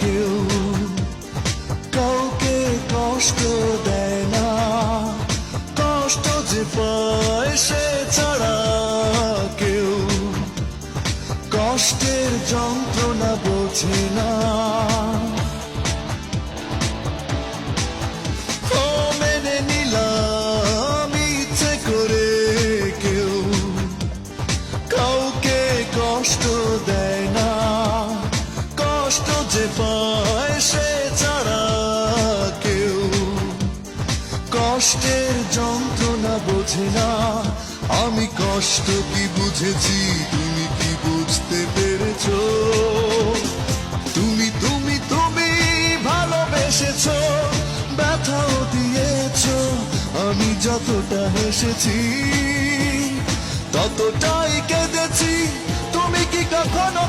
কেউ কাউকে কষ্ট দেয় কষ্ট ছাড়া কষ্টের যন্ত্রণা বোঝে না। কষ্ট দেয় যে পায় ছাড়া কেউ। কষ্টের যন্ত্রণা বোঝে না, আমি কষ্ট কি বুঝেছি, তুমি কি বুঝতে পেরেছ? তুমি তুমি তুমি ভালোবেসেছ, ব্যথাও দিয়েছ, আমি যতটা হেসেছি, ততটাই কেঁদেছি। তুমি কি কখনো